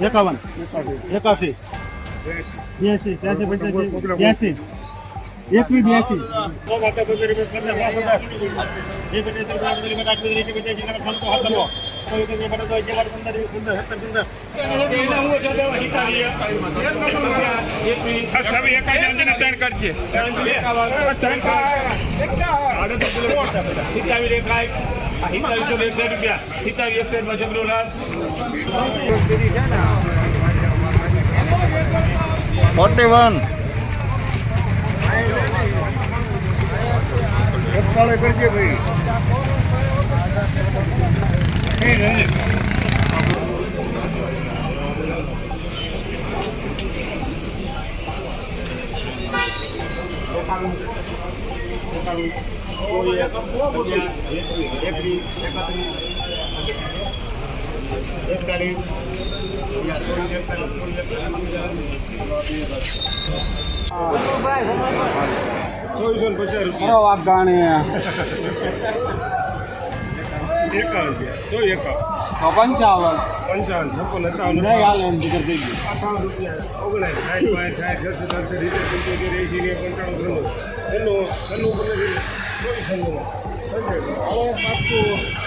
એકાવન એકાસી બ્યાસી ત્યાસી પંચ્યાસી બ્યાસી એકવી બ્યાસી સભી એકાદ જણ ત્રણ કરજે હિતાવી રેખાય હિતાવીસો એકસો રૂપિયા. હિતાવી એકસો માં જબરોલાલ ફોર્ટી વન કરજે ભાઈ સો એકાવન પંચાવન પંચાવન છપ્પન સત્તાવન અઠાવન રૂપિયા ઓગણીસ સાઠ પાંચ સાઠ છસો સત્તર સિત્તેર પંચોતેર એસી પંચાણું છન્નું છન્નું છન્નું પંદર ચોવીસ છન્નું હવે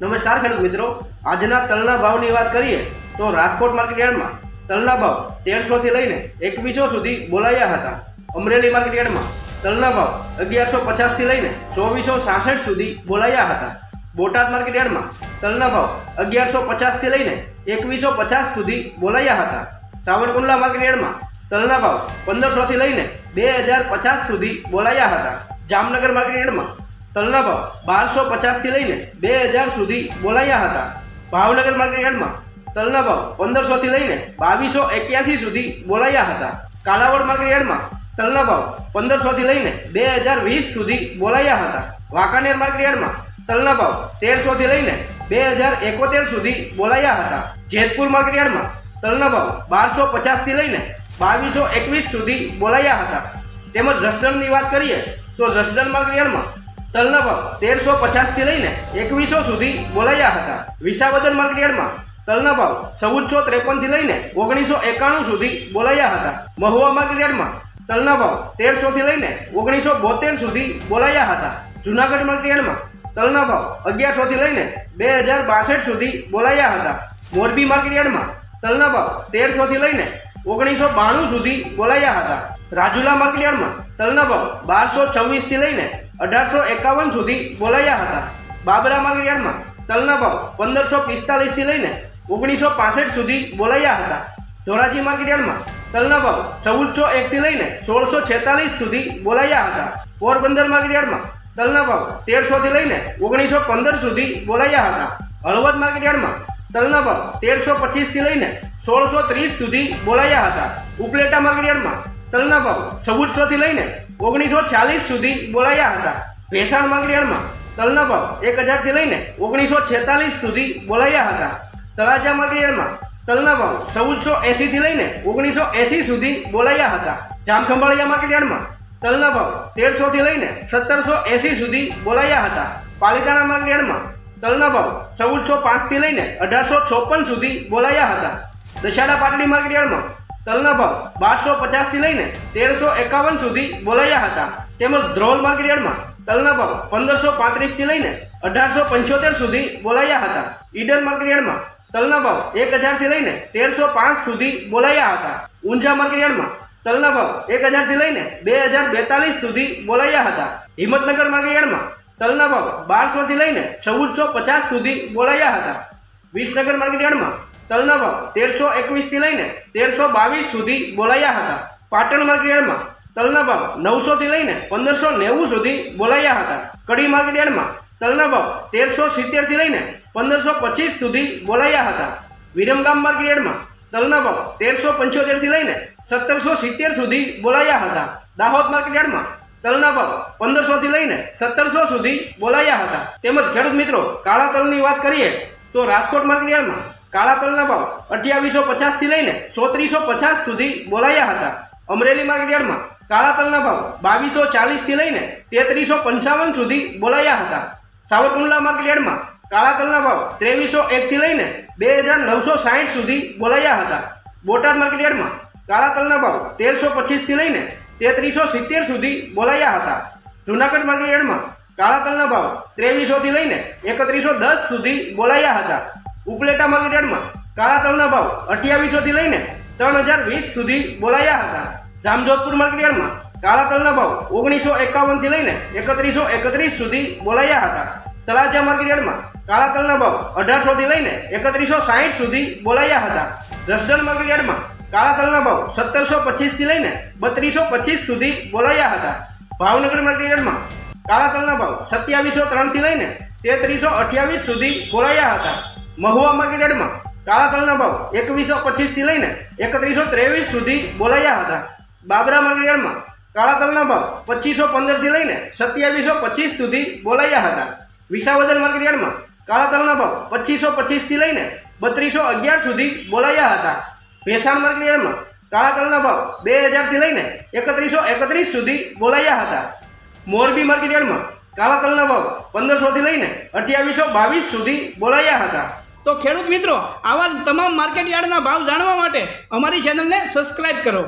નમસ્કાર ખેડૂત મિત્રો. આજના તલના ભાવની વાત કરીએ તો રાજકોટ માર્કેટ યાર્ડમાં તલના ભાવ તેરસો થી લઈને એકવીસો સુધી બોલાયા હતા. અમરેલી માર્કેટ યાર્ડમાં તલના ભાવ અગિયારસો પચાસથી લઈને ચોવીસો સાસઠ સુધી બોલાયા હતા. બોટાદ માર્કેટ યાર્ડમાં તલના ભાવ અગિયારસો પચાસથી લઈને એકવીસો પચાસ સુધી બોલાયા હતા. સાવરકુંડલા માર્કેટ તલના ભાવ પંદરસો થી લઈને બે હજાર પચાસ સુધી બોલાયા હતા. જામનગર માર્કેટ યાર્ડમાં તલના ભાવ બારસો પચાસથી લઈને બે હજાર સુધી બોલાયા હતા. ભાવનગર માર્કેટ તલના ભાવ પંદરસોથી લઈને બાવીસો એક્યાસી સુધી બોલાયા હતા. કાલાવડ માર્કેટ તલના ભાવ પંદરસોથી લઈને બે હજાર વીસ સુધી બોલાયા હતા. વાંકાનેર માર્કેટ તલના ભાવ તેરસોથી લઈને બે હજાર એકોતેર સુધી બોલાયા હતા. જેતપુર માર્કેટયાર્ડમાં તલના ભાવ બારસો પચાસથી લઈને બાવીસો એકવીસ સુધી બોલાયા હતા. તેમજ જસદણની વાત કરીએ તો જસદણ માર્કેટયાર્ડમાં તલના ભાવ તેરસો પચાસથી લઈને એકવીસો સુધી બોલાયા હતા. વિસાવદર માર્કેટયાર્ડમાં તલના ભાવ ચૌદસો ત્રેપનથી લઈને ઓગણીસો એકાણું સુધી બોલાયા હતા. મહુવા માર્કેટયાર્ડમાં તલના ભાવ તેરસોથી લઈને ઓગણીસો બોતેર સુધી બોલાયા હતા. જુનાગઢ માર્કેટ યાર્ડમાં તલના ભાવ અગિયારસોથી લઈને બે હજાર બાસઠ સુધી બોલાયા હતા. મોરબી માર્કેટયાર્ડમાં તલના ભાવ તેરસોથી લઈને ઓગણીસો બાણું સુધી બોલાયા હતા. રાજુલા માર્કેટયાર્ડમાં તલના ભાવ બારસો છવ્વીસથી લઈને અઢારસો એકાવન સુધી બોલાયા હતા. બાબરા માર્કેટયાર્ડમાં તલના ભાવ પંદરસો પિસ્તાલીસથી લઈને ઓગણીસો પાસઠ સુધી બોલાયા હતા. ધોરાજી માર્કેટયાર્ડમાં તલના ભાવ ચૌદસો એકથી લઈને સોળસો છેતાલીસ સુધી બોલાયા હતા. પોરબંદર માર્કેટયાર્ડમાં તલના ભાવ તેરસોથી લઈને ઓગણીસો પંદર સુધી બોલાયા હતા. હળવદ માર્કેટયાર્ડમાં તલના ભાવ તેરસો પચીસથી લઈને સોળસો ત્રીસ સુધી બોલાયા હતા. ઉપલેટા માર્કેટયાર્ડમાં તલના ભાવ ચૌદસોથી લઈને ઓગણીસો ચાલીસ સુધી બોલાયા હતા. ભેસાણ માર્કેટયાર્ડમાં તલના ભાવ એક હજારથી લઈને ઓગણીસો છેતાલીસ સુધી બોલાયા હતા. તળાજા માર્કેટયાર્ડમાં તલના ભાવ ચૌદસો એંસીથી લઈને ઓગણીસો એંસી સુધી બોલાયા હતા. જામખંભાળિયા માર્કેટયાર્ડમાં તલના ભાવ તેરસોથી લઈને સત્તરસો એંસી સુધી બોલાયા હતા. પાલિકાના માર્કેટયાર્ડમાં તલના ભાવ ચૌદસો પાંચથી લઈને અઢારસો છોપન સુધી બોલાયા હતા. દશાડા પાટડી માર્કેટયાર્ડમાં તલના ભાવ બારસો પચાસથી લઈને તેરસો એકાવન સુધી બોલાયા હતા. તેમજ ધ્રોલ માર્કેટયાર્ડમાં તલના ભાવ પંદરસો પાંત્રીસથી લઈને અઢારસો પંચોતેર સુધી બોલાયા હતા. ઈડર માર્કેટયાર્ડમાં તલના ભાવ એક હજારથી લઈને તેરસો પાંચ સુધી બોલાયા હતા. ઊંઝા માર્કેટયાર્ડમાં તલના ભાવ એક હજારથી લઈને બે હજાર બેતાલીસ સુધી બોલાયા હતા. હિંમતનગર માર્કેટયાર્ડમાં તલના ભાવ બારસોથી લઈને ચૌદસો પચાસ સુધી બોલાયા હતા. વિસનગર માર્કેટયાર્ડમાં તલના ભાવ તેરસો એકવીસથી લઈને તેરસો બાવીસ સુધી બોલાયા હતા. પાટણ માર્કેટયાર્ડમાં તલના ભાવ નવસોથી લઈને પંદરસો નેવું સુધી બોલાયા હતા. કડી માર્કેટયાર્ડમાં તલના ભાવ તેરસો સિત્તેરથી લઈને પંદરસો પચીસ સુધી બોલાયા હતા. વિરમગામ માર્કેટયાર્ડમાં તલના ભાવ તેરસો પંચોતેરથી લઈને સત્તરસો સિત્તેર સુધી બોલાયા હતા. દાહોદ માર્કેટયાર્ડમાં તલના ભાવ પંદરસોથી લઈને સત્તરસો સુધી બોલાયા હતા. તેમજ ખેડૂત મિત્રો, કાળા તલની વાત કરીએ, તો રાજકોટ માર્કેટયાર્ડમાં કાળા તલના ભાવ અઠ્યાવીસો પચાસથી લઈને ચોત્રીસો પચાસ સુધી બોલાયા હતા. અમરેલી માર્કેટયાર્ડમાં કાળા તલના ભાવ બાવીસો ચાલીસથી લઈને તેત્રીસો પંચાવન સુધી બોલાયા હતા. સાવરકુંડલા માર્કેટયાર્ડમાં કાળા તલના ભાવ ત્રેવીસો એકથી લઈને બે હજાર નવસો સાહીઠ સુધી બોલાયા હતા. બોટાદ માર્કેટયાર્ડમાં કાળા તલના ભાવ તેરસો પચીસથી લઈને તેત્રીસો સિત્તેર સુધી બોલાયા હતા. જુનાગઢ માર્કેટયાર્ડમાં કાળા તલના ભાવ ત્રેવીસોથી લઈને એકત્રીસો દસ સુધી બોલાયા હતા. ઉપલેટા માર્કેટયાર્ડમાં કાળા તલના ભાવ અઠ્યાવીસોથી લઈને ત્રણ હજાર વીસ સુધી બોલાયા હતા. જામજોધપુર માર્કેટયાર્ડમાં કાળા તલના ભાવ ઓગણીસો એકાવનથી લઈને એકત્રીસો એકત્રીસ સુધી બોલાયા હતા. તલાજા માર્કેટયાર્ડમાં કાળા તલના ભાવ અઢારસોથી લઈને એકત્રીસો સાહીઠ સુધી બોલાયા હતા. જસદણ માર્કેટયાર્ડમાં કાળા તલના ભાવ સત્તરસો પચીસથી લઈને બત્રીસો પચીસ સુધી બોલાયા હતા. ભાવનગર માર્કેટયાર્ડમાં કાળા તલના ભાવ સત્યાવીસો ત્રણથી લઈને તેત્રીસો અઠ્યાવીસ સુધી બોલાયા હતા. મહુવા માર્કેટયાર્ડમાં કાળા તલના ભાવ એકવીસો પચીસથી લઈને એકત્રીસો ત્રેવીસ સુધી બોલાયા હતા. બાબરા માર્કેટયાર્ડમાં કાળા તલના ભાવ પચીસો પંદરથી લઈને સત્યાવીસો પચીસ સુધી બોલાયા હતા. વિસાવદર માર્કેટયાર્ડમાં કાળા તલના ભાવ પચીસો પચીસથી લઈને બત્રીસો અગિયાર સુધી બોલાયા હતા. ભેસાણ માર્કેટયાર્ડમાં કાળા તલના ભાવ બે હજારથી લઈને એકત્રીસો એકત્રીસ સુધી બોલાયા હતા. મોરબી માર્કેટયાર્ડમાં કાળા તલના ભાવ પંદરસોથી લઈને અઠ્યાવીસો બાવીસ સુધી બોલાયા હતા. તો ખેડૂત મિત્રો, આવા તમામ માર્કેટ યાર્ડના ભાવ જાણવા માટે અમારી ચેનલને સબસ્ક્રાઇબ કરો.